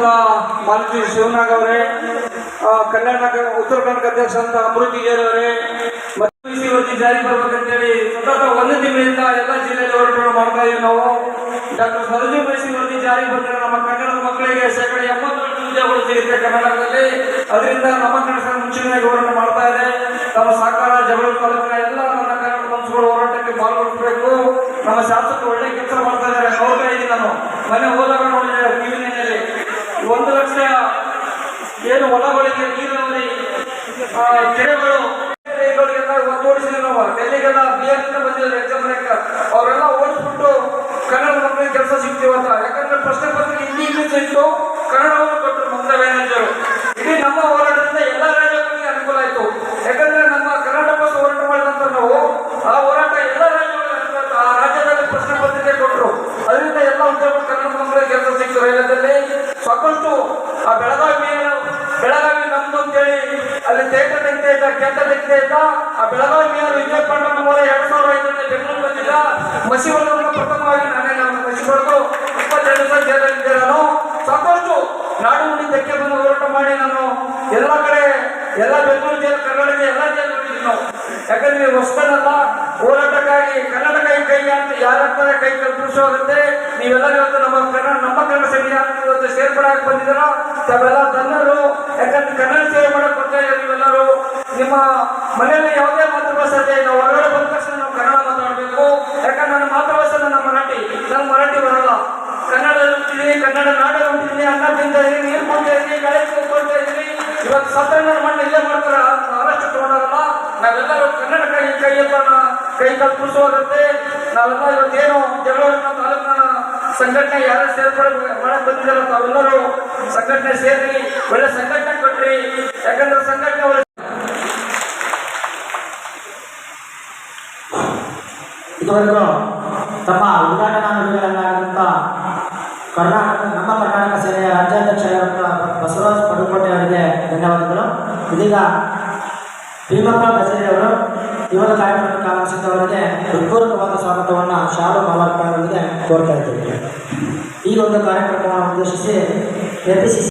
ಉಪಾಧ್ಯಕ್ಷರಾದ ಮಾಲತಿ ಶಿವನಾಗ್ ಅವರೇ ಕಲ್ಯಾಣ ಉತ್ತರ ಕರ್ನಾಟಕ ಅಧ್ಯಕ್ಷರಾದ ಅಮೃತಿ ಗೇರ್ ಅವರೇ, ಮತ್ತು ಜಾರಿ ಬರ್ಬೇಕಂತೇಳಿ ಸತತ ಒಂದು ತಿಂಗಳಿಂದ ಎಲ್ಲ ಜಿಲ್ಲೆಯಲ್ಲಿ ಹೋರಾಟ ಮಾಡ್ತಾ ಇದೀವಿ ನಾವು. ಡಾಕ್ಟರ್ ಸರೋಜಿ ಮೈಸಿ ವರದಿ ಜಾರಿ ಬಂದರೆ ನಮ್ಮ ಕನ್ನಡದ ಮಕ್ಕಳಿಗೆ ಶೇಕಡ ಎಂಬತ್ತರಷ್ಟು ಉದ್ಯೋಗಗಳು ಸಿಗುತ್ತೆ ಕರ್ನಾಟಕದಲ್ಲಿ. ಅದರಿಂದ ನಮ್ಮ ಕನ್ನಡ ಮುಂಚೂಣಿಯಾಗಿ ಹೋರಾಟ ಮಾಡ್ತಾ ಇದೆ. ನಮ್ಮ ಸಹಕಾರ ಜಗಳೂರು ತಾಲೂಕಿನ ಎಲ್ಲ ನನ್ನ ಕನ್ನಡ ಮನಸ್ಸುಗಳು ಹೋರಾಟಕ್ಕೆ ಪಾಲ್ಗೊಳ್ಬೇಕು. ನಮ್ಮ ಶಾಸಕರು ಒಳ್ಳೆ ಕೆಲಸ ಮಾಡ್ತಾ ಇದ್ದಾರೆ ಅವ್ರ ನಾನು. ಮನೆ ಹೋದಾಗ ಆ, ಅಲ್ಲಿ ತೇಟ ವ್ಯಕ್ತಿ ಇದ್ದ ಕೆಟ್ಟ ವ್ಯಕ್ತಿ ಇದ್ದ, ಆ ಬೆಳಗಾವಿ ವಿಜಯ ಪಾಂಡವನ ಮೂಲ ಎರಡ್ ಸಾವಿರದ ಐದರಲ್ಲಿ ಬೆಂಗಳೂರು ಬಂದಿದ್ದ. ಮಸಿ ಪ್ರಥಮವಾಗಿ ನಾನೇ ನಾನು ಮಸಿ ಹೊಡೆದು ಇಪ್ಪತ್ತೆರಡು ಜೈಲಲ್ಲಿದ್ದೆ ನಾನು. ಸಾಕಷ್ಟು ನಾಡು ನುಡಿ ಧಕ್ಕೆ ಬಂದು ಹೋರಾಟ ಮಾಡಿ ನಾನು ಎಲ್ಲ ಕಡೆ, ಎಲ್ಲ ಬೆಂಗಳೂರು ಜೈಲು, ಕರ್ನಾಟಕ ಎಲ್ಲ ಜೈಲು ನೋಡಿದ್ವಿ ನಾವು ಯಾಕಂದ್ರೆ ಹೊಸ್ತನಲ್ಲ ಹೋರಾಟಕ್ಕಾಗಿ ಕನ್ನಡ ಕೈ ಕೈ ಅಂತ ಯಾರಂತಾರೆ ಕೈ ಕಲ್ಪಿಸೋಗುತ್ತೆ ನೀವೆಲ್ಲ ಇವತ್ತು ನಮ್ಮ ಕನ್ನಡ ನಮ್ಮ ಕನ್ನಡ ಸಂವಿಧಾನ ಇವತ್ತು ಸೇರ್ಪಡಾಗಿ ಬಂದಿದ್ದೀರಾ? ತಾವೆಲ್ಲ ಧನ್ಯರು. ಯಾಕಂದ್ರೆ ಕನ್ನಡ ಸೇವೆ ಮಾಡಕ್ ಬರ್ತಾ ಇದ್ದೀರಾ ನೀವೆಲ್ಲರೂ ನಿಮ್ಮ ಮನೆಯಲ್ಲಿ ಯಾವುದೇ ಮಾತೃಭಾಷೆ ನಾವು ಹೊರಗಡೆ ಬಂದ ತಕ್ಷಣ ನಾವು ಕನ್ನಡ ಮಾತಾಡಬೇಕು. ಯಾಕಂದ್ರೆ ನನ್ನ ಮಾತೃಭಾಷೆ ನನ್ನ ಮರಾಠಿ ನನ್ನ ಮರಾಠಿ ಬರಲ್ಲ. ಕನ್ನಡ ಹುಟ್ಟಿದೀನಿ, ಕನ್ನಡ ನಾಡಲ್ಲಿ ಹುಟ್ಟಿದೀನಿ ಅನ್ನ ತಿಂತಾ ಇದೀನಿ ನೀರು ಕುಡ್ತಾ ಇದೀನಿ ಗಾಳಿ ಕೊಡ್ತಾ ಇದೀನಿ ಇವತ್ತು ನನ್ನ ಮಣ್ಣು ಇಲ್ಲೇ ಮಾಡ್ತಾರೆ. ಮಹಾರಾಷ್ಟ್ರ ತಗೊಂಡಾರಲ್ಲ, ನಾವೆಲ್ಲರೂ ಕನ್ನಡ ಕೈ, ಕೈಯೆಲ್ಲ ಕೈ ಕಲ್ಪಿಸುವಂತೆ ನಾವೆಲ್ಲ ಇವತ್ತೇನು ಜಗಳೂರಿನ ತಾಲೂಕಿನ ಸಂಘಟನೆ ಯಾರು ಸೇರ್ಪಡೆ ಮಾಡಕ್ ಬಂದಿದ್ದಾರ ತಾವೆಲ್ಲರೂ ಸಂಘಟನೆ ಸೇರಿ, ಒಳ್ಳೆ ಸಂಘಟನೆ ಕೊಟ್ರಿ. ಯಾಕಂದ್ರೆ ಸಂಘಟನೆ ಒಳ್ಳೆ ಇದುವರೆಗೂ ತಮ್ಮ ಉದ್ಘಾಟನಾ ನುಡಿಗಳನ್ನಾದಂಥ ಕರ್ನಾಟಕ ನಮ್ಮ ಕರ್ನಾಟಕ ಸೇನೆಯ ರಾಜ್ಯಾಧ್ಯಕ್ಷರಾದಂಥ ಬಸವರಾಜ್ ಪಡುಕೋಟೆ ಅವರಿಗೆ ಧನ್ಯವಾದಗಳು. ಇದೀಗ ಭೀಮಪ್ಪ ಗಜೇರಿ ಅವರು ಇವರ ಕಾರ್ಯಕ್ರಮಕ್ಕೆ ಆಗಮಿಸಿದ್ದವರಿಗೆ ಹೃತ್ಪೂರ್ವಕವಾದ ಸ್ವಾಗತವನ್ನು ಶಾಲು ಮಾಲಾರ್ಪಣೆಯೊಂದಿಗೆ ಕೋರ್ತಾ ಇದ್ದೇವೆ. ಈ ಒಂದು ಕಾರ್ಯಕ್ರಮವನ್ನು ಉದ್ದೇಶಿಸಿ ಎ ಪಿ ಸಿ